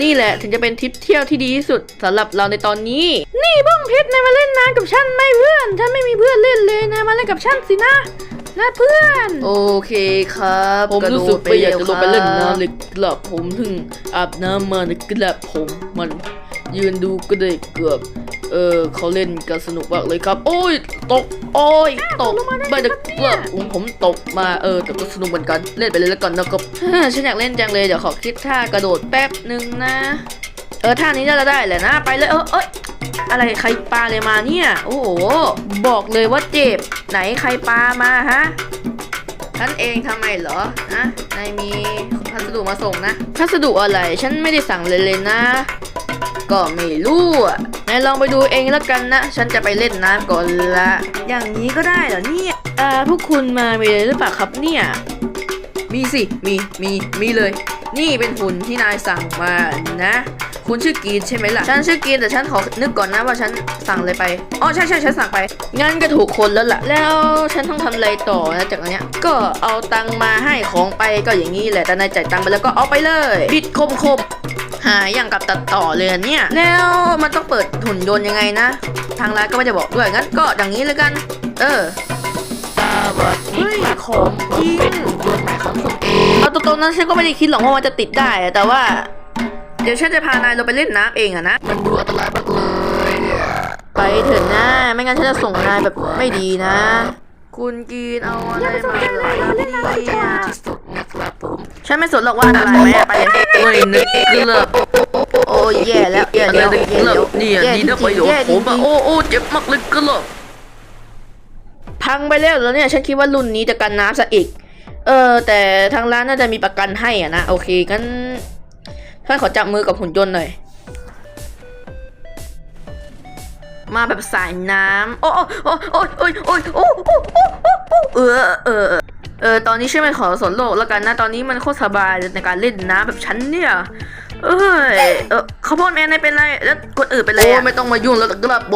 นี่แหละถึงจะเป็นทริปเที่ยวที่ดีที่สุดสำหรับเราในตอนนี้ นี่บ้องเพชรนายมาเล่นน้ำกับฉันไม่เพื่อนฉันไม่มีเพื่อนเล่นเลยนายมาเล่นกับฉันสินะนะเพื่อน โอเคครับผมรู้สึกไปอยากจะลงไปเล่นน้ำเลยกลับผมถึงอาบน้ำมาในกลับผมมันยืนดูก็ได้เกือบ เออเขาเล่นกันสนุกมากเลยครับ โอ้ยตก โอ้ยตกไม่ได้เกือบผมผมตกมาเออแต่ก็สนุกเหมือนกันเล่นไปเลยแล้วกันนะครับฮ่าฉันอยากเล่นจังเลยเดี๋ยวขอคิดท่ากระโดดแป๊บหนึ่งนะ เออท่านี้น่าจะได้แหละนะไปเลยเออเอ้ยอะไรใครปาเลยมาเนี่ยโอ้โหบอกเลยว่าเจ็บไหนใครปามาฮะฉันเองทำไมเหรอนะนายมีพัสดุมาส่งนะพัสดุอะไรฉันไม่ได้สั่งเลยเลยนะ ก็ไม่รู้อะนายลองไปดูเองแล้วกันนะ ฉันจะไปเล่นน้ำก่อนละ อย่างนี้ก็ได้เหรอเนี่ยอ่าพวกคุณมามีเลยหรือเปล่าครับเนี่ย มีสิ มี มี มีเลย นี่เป็นหุ่นที่นายสั่งมานะ คุณชื่อกีนใช่ไหมล่ะ ฉันชื่อกีนแต่ฉันขอนึกก่อนนะว่าฉันสั่งอะไรไป อ๋อใช่ใช่ฉันสั่งไป งั้นก็ถูกคนแล้วล่ะ แล้วฉันต้องทำอะไรต่อนะจากเนี้ย ก็เอาตังค์มาให้ของไปก็อย่างนี้แหละ แต่นายจ่ายตังค์ไปแล้วก็เอาไปเลย บิดคมคมๆ หาอย่างกับตัดต่อเลยอะเนี่ยแล้วมันต้องเปิดหุ่นยนต์ยังไงนะ ทางร้านก็ไม่ได้บอกด้วยงั้นก็อย่างนี้เลยกัน เออเฮ้ยของจริงเอาตรงๆนั้นฉันก็ไม่ได้คิดหรอกว่ามันจะติดได้อะแต่ว่า เดี๋ยวฉันจะพานายลงไปเล่นน้ำเองอะนะมันดูอันตรายมากเลยเนี่ยไปเถอะนะไม่งั้นฉันจะส่งนายแบบไม่ดีนะ คุณกีนเอาอะไรมาเหรอเนี่ยที่สุดนะ ครับผมฉันไม่สนหรอกว่าอะไรไหมอะไปเลย ไม่นึกเกือบโอ้ยแย่แล้วแย่แล้วนึกแย่เกืแล้วบเนี่ยแย่ดีจนะริประงโยๆชแย่น์ผมอะงโอ้โอ้เจ็บมากเลยเกือบๆพังไปแล้วแล้วเนี่ยฉันคิดว่ารุ่นนี้จะกันน้ำซะอีก เออ แต่ทางร้านน่าจะมีประกันให้อะนะโอเคงั้นท่านขอจับมือกับหุ่นยนต์หน่อย มาแบบสายน้ำโอ้โอ้โอ้โอ้โอ้โอ้โอ้โอ้โอ้โอ้เออเออเออ เออตอนนี้ช่วยไม่ขอสนโลกแล้วกันนะตอนนี้มันโคตรสบายในการเล่นน้ำแบบฉันเนี่ย เอ้ยเออข้าวโพดแม่นายเป็นไรแล้วคนอื่นเป็นไรโอ้อะ ไม่ต้องมายุ่งแล้วกลับโบ